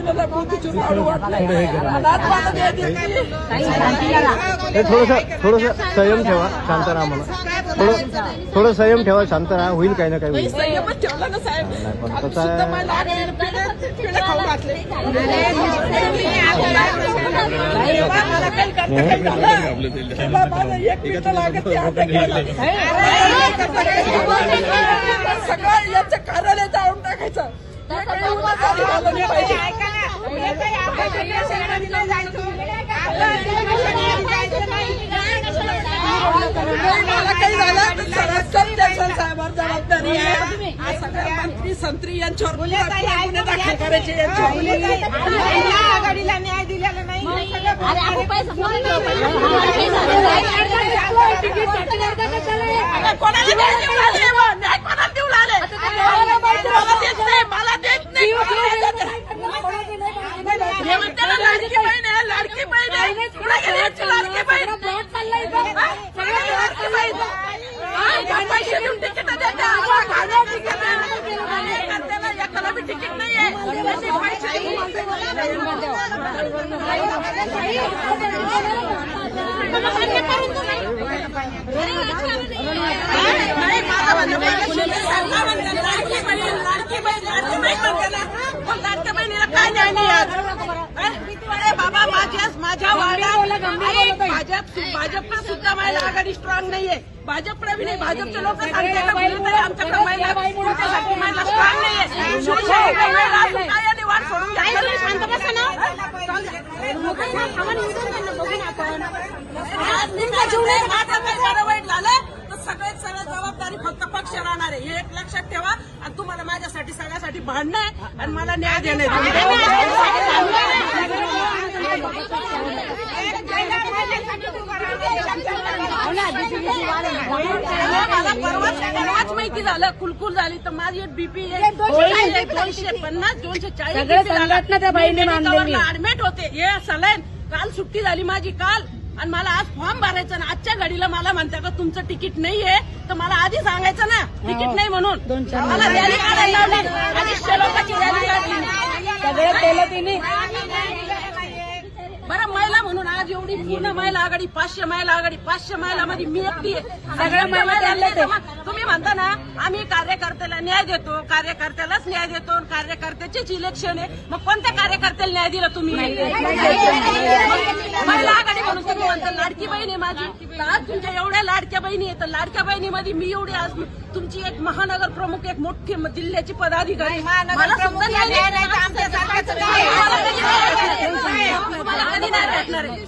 तिला लय मोतीचूर लाडू वाटले अनाथ मला दे देते. हे थोडस थोडस संयम ठेवा शांत राहा म्हणा थोडं थोडं संयम ठेवा शांत राहा होईल काही ना काही होईल. संयमच ठेवला ना साहेब. नाही, पण आम्ही कसं आहे- सुद्धा मला आधी पिढे- पिढे खाऊ घातले. तेव्हा मला काही करता काही झालं. तेव्हा माझं एक मिनिटं लागत ते आता गेलं. सगळं याचं कार्यालय जाळून टाकायचं. साहेबांवर जबाबदारी आहे सगळ्या मंत्री संत्री यांच्यावर गुन्हे दाखल करायचे यांच्यावर आघाडीला न्याय दिलेला नाही आता कोणाला न्याय देऊ लागले मग? न्याय कोणाला देऊ लागले? मला देत नाही, मला देत नाही. हे म्हणते ना, लाडकी बहीण आहे, लाडकी बहीण आहे. कुठे गेली याची लाडकी बहीण? हा? कुठे गेली लाडकी बहीण? हा? या पैसे देऊन तिकीटं देते. आम्हाला खाण्यावर तिकीट आहे. कार्यकर्त्याला एकाला बी तिकीट नाहीये. त्यांनी पैसे देऊन नाही, मला म्हणजे मला शिंदे सरकार म्हणते, लाडकी बहीण, लाडकी बहीण, लाडकी बहीण म्हणते ना. मग लाडक्या बहिणीला काय न्याय नाही आज? अरे बाबा माझ्या माझ्या वाड्यात भाजप भाजपला सुद्धा महिला आघाडी स्ट्रॉंग नाहीये भाजपकडे बी नाही भाजपचे लोक सांगते आमच्याकडे महिला स्ट्रॉंग नाहीये माझं काही बरं वाईट झालं तर सगळ्यात सगळ्यात जबाबदारी फक्त पक्ष राहणार आहे हे एक लक्षात ठेवा. आणि तुम्हाला माझ्यासाठी सगळ्यासाठी भांडणं आहे आणि मला न्याय देणे मला माहिती झालं. कुलकुल झाली. तर माझी बीपी दोनशे पन्नास दोनशे सगळं संघटना त्या बाईने मानलेली. आहे. ऍडमिट होते. हे सलाईन. काल सुट्टी झाली माझी. काल आणि मला आज फॉर्म भरायचा ना आजच्या घडीला मला म्हणता का तुमचं तिकीट नाहीये तर मला आधी सांगायचं ना तिकीट नाही म्हणून. मला रॅली काढायला लावली अडीचशे लोकांची रॅली काढली सगळं केलं तिने बरं महिला म्हणून आज एवढी पूर्ण महिला आघाडी पाचशे महिला आघाडी पाचशे महिला मध्ये मी एकटी सगळ्या महिला तुम्ही म्हणता ना आम्ही कार्यकर्त्याला न्याय देतो कार्यकर्त्यालाच न्याय देतो कार्यकर्त्याचीच इलेक्शन आहे. मग कोणत्या कार्यकर्त्याला न्याय दिला तुम्ही? महिला आघाडी म्हणून तुम्ही म्हणता लाडकी बहीण आहे माझी. आज तुमच्या एवढ्या लाडक्या बहिणी आहेत. तर लाडक्या बहिणीमध्ये मी एवढी आज तुमची एक महानगर प्रमुख एक मोठी जिल्ह्याची पदाधिकारी. मला सुद्धा न्याय आहे? मला कधी नाही भेटणार आहे?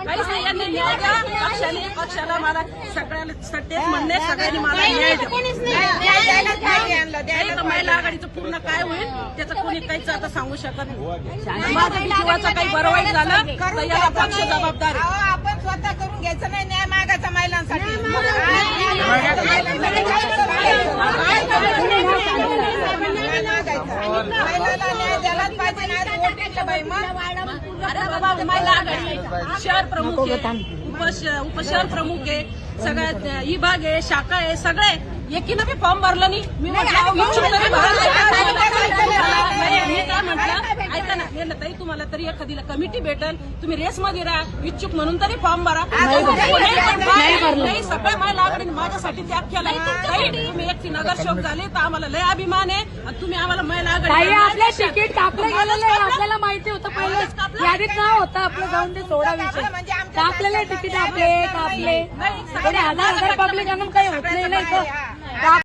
काहीच नाही यांनी न्याय द्या. पक्षाने पक्षाला मला सगळ्याला तेच म्हणणे सगळ्यांनी मला न्याय द्या. महिला आघाडीचं पूर्ण काय होईल? त्याचं कोणी काहीच आता सांगू शकत नाही. माझ्या जीवाचं काही बरं वाईट झालं तर याला पक्ष जबाबदार. आपण स्वतः करून घ्यायचं नाही न्याय मागायचा महिलांसाठी महिलाला न्याय द्यायलाच पाहिजे ना आज वोट टाकलं बाई मग अरे बाबा महिला आघाडी शहर प्रमुख आहे. उपश उपशहर प्रमुख आहे. सगळ्यात विभाग आहे शाखा आहे सगळे. एकीनं बी फॉर्म भरला नाही. मी म्हटलं मी ऐका ना ताई तुम्हाला तरी एखादीला कमिटी भेटेल. तुम्ही रेसमध्ये राहा इच्छुक म्हणून तरी फॉर्म भरा. सगळ्या आघाडीने माझ्यासाठी त्याग केला तुम्ही एकटी नगरसेवक झाले तर आम्हाला लय अभिमान आहे. आणि तुम्ही आम्हाला महिला आघाडी आपलं तिकीट कापलं गेलेलं आहे. आपल्याला माहिती होतं पहिलं यादीत नाव होतं? आपलं जाऊन ते सोडा विषय. कापलेले तिकीट आपले कापले. हजार हजार पब्लिक काही होत नाही that